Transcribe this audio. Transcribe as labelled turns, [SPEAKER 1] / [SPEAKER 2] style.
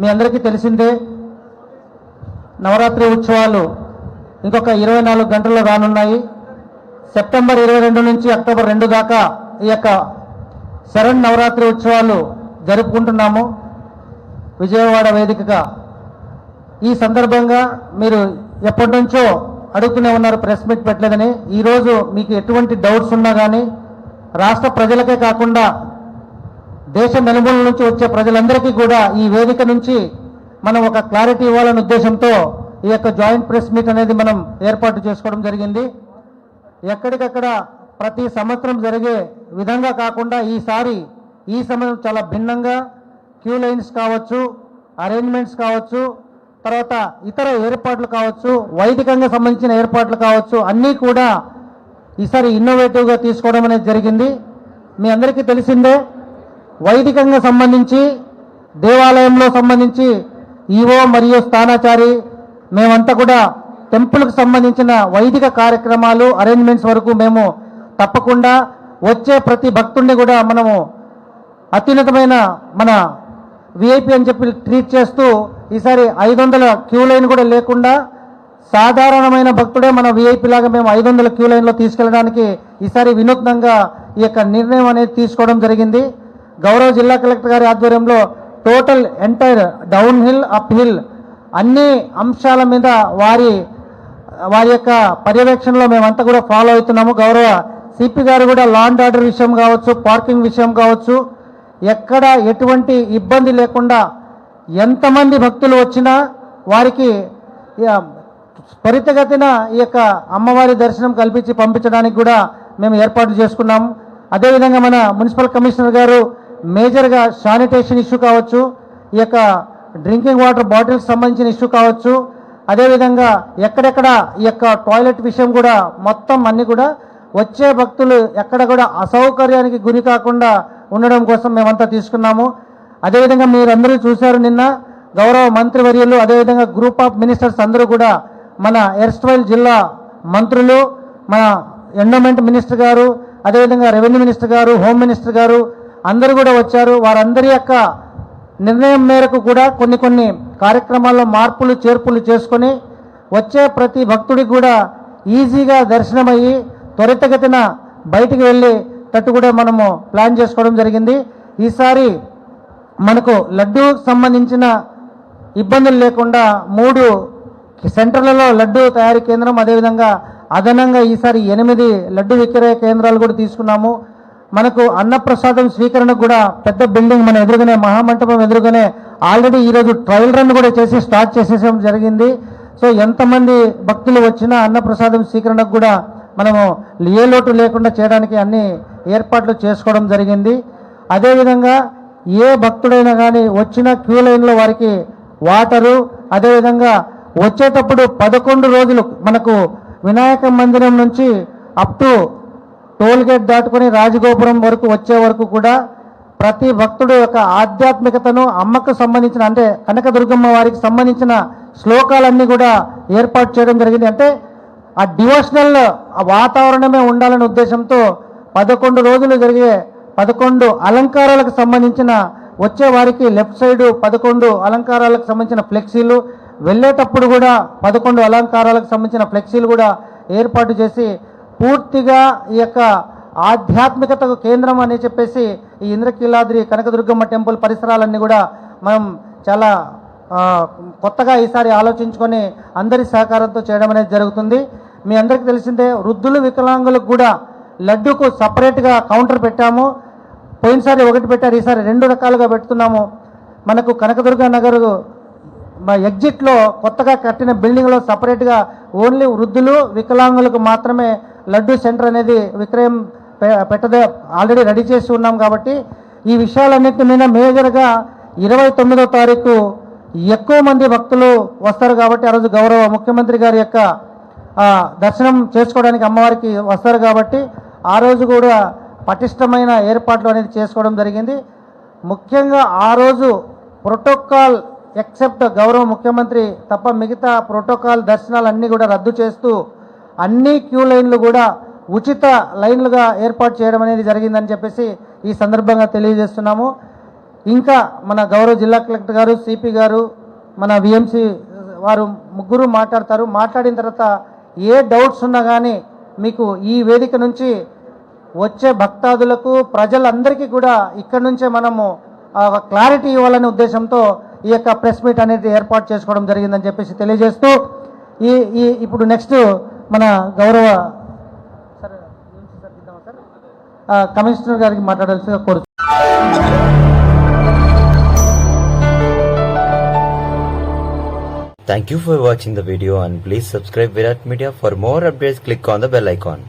[SPEAKER 1] మీ అందరికీ తెలిసిందే నవరాత్రి ఉత్సవాలు ఇంకొక ఇరవై నాలుగు గంటల్లో రానున్నాయి. సెప్టెంబర్ ఇరవై రెండు నుంచి అక్టోబర్ రెండు దాకా ఈ యొక్క శరణ్ నవరాత్రి ఉత్సవాలు జరుపుకుంటున్నాము. విజయవాడ వేదికగా. ఈ సందర్భంగా మీరు ఎప్పటి నుంచో అడుగుతూనే ఉన్నారు ప్రెస్ మీట్ పెట్టలేదని. ఈరోజు మీకు ఎటువంటి డౌట్స్ ఉన్నా కానీ రాష్ట్ర ప్రజలకే కాకుండా దేశ నలుమూల నుంచి వచ్చే ప్రజలందరికీ కూడా ఈ వేదిక నుంచి మనం ఒక క్లారిటీ ఇవ్వాలనే ఉద్దేశంతో ఈ యొక్క జాయింట్ ప్రెస్ మీట్ అనేది మనం ఏర్పాటు చేసుకోవడం జరిగింది. ఎక్కడికక్కడ ప్రతి సంవత్సరం జరిగే విధంగా కాకుండా ఈసారి ఈ సమయం చాలా భిన్నంగా క్యూ లైన్స్ కావచ్చు అరేంజ్మెంట్స్ కావచ్చు తర్వాత ఇతర ఏర్పాట్లు కావచ్చు వైదికంగా సంబంధించిన ఏర్పాట్లు కావచ్చు అన్నీ కూడా ఈసారి ఇన్నోవేటివ్గా తీసుకోవడం అనేది జరిగింది. మీ అందరికీ తెలిసిందే వైదికంగా సంబంధించి దేవాలయంలో సంబంధించి ఈవో మరియు స్థానాచారి మేమంతా కూడా టెంపుల్కి సంబంధించిన వైదిక కార్యక్రమాలు అరేంజ్మెంట్స్ వరకు మేము తప్పకుండా వచ్చే ప్రతి భక్తుడిని కూడా మనము అత్యున్నతమైన మన విఐపి అని చెప్పి ట్రీట్ చేస్తూ ఈసారి ఐదు వందల క్యూ లైన్ కూడా లేకుండా సాధారణమైన భక్తుడే మన విఐపి లాగా మేము ఐదు వందల క్యూ లైన్లో తీసుకెళ్ళడానికి ఈసారి వినూత్నంగా ఈ యొక్క నిర్ణయం అనేది తీసుకోవడం జరిగింది. గౌరవ జిల్లా కలెక్టర్ గారి ఆధ్వర్యంలో total entire down hill up hill అన్ని అంశాల మీద వారి వారి యొక్క పర్యవేక్షణలో మేమంతా కూడా ఫాలో అవుతున్నాము. గౌరవ సిపి గారు కూడా లాండ్ ఆర్డర్ విషయం కావచ్చు పార్కింగ్ విషయం కావచ్చు ఎక్కడ ఎటువంటి ఇబ్బంది లేకుండా ఎంతమంది భక్తులు వచ్చినా వారికి త్వరితగతిన ఈ యొక్క అమ్మవారి దర్శనం కల్పించి పంపించడానికి కూడా మేము ఏర్పాటు చేసుకున్నాము. అదేవిధంగా మన మున్సిపల్ కమిషనర్ గారు మేజర్గా శానిటేషన్ ఇష్యూ కావచ్చు ఈ యొక్క డ్రింకింగ్ వాటర్ బాటిల్స్ సంబంధించిన ఇష్యూ కావచ్చు అదేవిధంగా ఎక్కడెక్కడ ఈ యొక్క టాయిలెట్ విషయం కూడా మొత్తం అన్నీ కూడా వచ్చే భక్తులు ఎక్కడ కూడా అసౌకర్యానికి గురి కాకుండా ఉండడం కోసం మేమంతా తీసుకున్నాము. అదేవిధంగా మీరందరూ చూశారు నిన్న గౌరవ మంత్రివర్యులు అదేవిధంగా గ్రూప్ ఆఫ్ మినిస్టర్స్ అందరూ కూడా మన ఎర్స్ట్వైల్ జిల్లా మంత్రులు మన ఎండోమెంట్ మినిస్టర్ గారు అదేవిధంగా రెవెన్యూ మినిస్టర్ గారు హోమ్ మినిస్టర్ గారు అందరూ కూడా వచ్చారు. వారందరి యొక్క నిర్ణయం మేరకు కూడా కొన్ని కొన్ని కార్యక్రమాల్లో మార్పులు చేర్పులు చేసుకొని వచ్చే ప్రతి భక్తుడికి కూడా ఈజీగా దర్శనమయ్యి త్వరితగతిన బయటికి వెళ్ళి తట్టు కూడా మనము ప్లాన్ చేసుకోవడం జరిగింది. ఈసారి మనకు లడ్డు సంబంధించిన ఇబ్బందులు లేకుండా మూడు సెంటర్లలో లడ్డు తయారీ కేంద్రం అదేవిధంగా అదనంగా ఈసారి ఎనిమిది లడ్డు విక్రయ కేంద్రాలు కూడా తీసుకున్నాము. మనకు అన్నప్రసాదం స్వీకరణ కూడా పెద్ద బిల్డింగ్ మన ఎదురుగానే మహామంటపం ఎదురుగానే ఆల్రెడీ ఈరోజు ట్రయల్ రన్ కూడా చేసి స్టార్ట్ చేసేసాం జరిగింది. సో ఎంతమంది భక్తులు వచ్చినా అన్నప్రసాదం స్వీకరణకు కూడా మనము ఏ లోటు లేకుండా చేయడానికి అన్ని ఏర్పాట్లు చేసుకోవడం జరిగింది. అదేవిధంగా ఏ భక్తుడైనా కానీ వచ్చిన క్యూ లైన్లో వారికి వాటరు అదేవిధంగా వచ్చేటప్పుడు పదకొండు రోజులు మనకు వినాయక మందిరం నుంచి అప్ టు టోల్ గేట్ దాటుకొని రాజగోపురం వరకు వచ్చే వరకు కూడా ప్రతి భక్తుడు యొక్క ఆధ్యాత్మికతను అమ్మకు సంబంధించిన అంటే కనకదుర్గమ్మ వారికి సంబంధించిన శ్లోకాలన్నీ కూడా ఏర్పాటు చేయడం జరిగింది. అంటే ఆ డివోషనల్ వాతావరణమే ఉండాలనే ఉద్దేశంతో పదకొండు రోజులు జరిగే పదకొండు అలంకారాలకు సంబంధించిన వచ్చే వారికి లెఫ్ట్ సైడ్ పదకొండు అలంకారాలకు సంబంధించిన ఫ్లెక్సీలు వెళ్ళేటప్పుడు కూడా పదకొండు అలంకారాలకు సంబంధించిన ఫ్లెక్సీలు కూడా ఏర్పాటు చేసి పూర్తిగా ఈ యొక్క ఆధ్యాత్మికతకు కేంద్రం అని చెప్పేసి ఈ ఇంద్రకీలాద్రి కనకదుర్గమ్మ టెంపుల్ పరిసరాలన్నీ కూడా మనం చాలా కొత్తగా ఈసారి ఆలోచించుకొని అందరి సహకారంతో చేయడం అనేది జరుగుతుంది. మీ అందరికీ తెలిసిందే వృద్ధులు వికలాంగులకు కూడా లడ్డుకు సపరేట్గా కౌంటర్ పెట్టాము. పోయినసారి ఒకటి పెట్టారు ఈసారి రెండు రకాలుగా పెడుతున్నాము. మనకు కనకదుర్గ నగరు ఎగ్జిట్లో కొత్తగా కట్టిన బిల్డింగ్లో సపరేట్గా ఓన్లీ వృద్ధులు వికలాంగులకు మాత్రమే లడ్డు సెంటర్ అనేది విక్రయం పె- పెట్టదే ఆల్రెడీ రెడీ చేసి ఉన్నాం కాబట్టి ఈ విషయాలన్నింటి మీద మేజర్గా ఇరవై తొమ్మిదో తారీఖు ఎక్కువ మంది భక్తులు వస్తారు కాబట్టి ఆ రోజు గౌరవ ముఖ్యమంత్రి గారి యొక్క దర్శనం చేసుకోవడానికి అమ్మవారికి వస్తారు కాబట్టి ఆ రోజు కూడా పటిష్టమైన ఏర్పాట్లు అనేది చేసుకోవడం జరిగింది. ముఖ్యంగా ఆ రోజు ప్రోటోకాల్ ఎక్సెప్ట్ గౌరవ ముఖ్యమంత్రి తప్ప మిగతా ప్రోటోకాల్ దర్శనాలు అన్నీ కూడా రద్దు చేస్తూ అన్ని క్యూ లైన్లు కూడా ఉచిత లైన్లుగా ఏర్పాటు చేయడం అనేది జరిగిందని చెప్పేసి ఈ సందర్భంగా తెలియజేస్తున్నాము. ఇంకా మన గౌరవ జిల్లా కలెక్టర్ గారు సిపి గారు మన విఎంసి వారు ముగ్గురు మాట్లాడతారు. మాట్లాడిన తర్వాత ఏ డౌట్స్ ఉన్నా కానీ మీకు ఈ వేదిక నుంచి వచ్చే భక్తాదులకు ప్రజలందరికీ కూడా ఇక్కడ నుంచే మనము క్లారిటీ ఇవ్వాలనే ఉద్దేశంతో ఈ యొక్క ప్రెస్ మీట్ అనేది ఏర్పాటు చేసుకోవడం జరిగిందని చెప్పేసి తెలియజేస్తూ ఈ ఈ ఇప్పుడు నెక్స్ట్ మన గౌరవ సార్ సార్ ఇద్దామా సార్ ఆ, కమిషనర్ గారికి మాట్లాడాల్సిగా కోరు
[SPEAKER 2] Thank you for watching the video and please subscribe Virat Media for more updates click on the bell icon.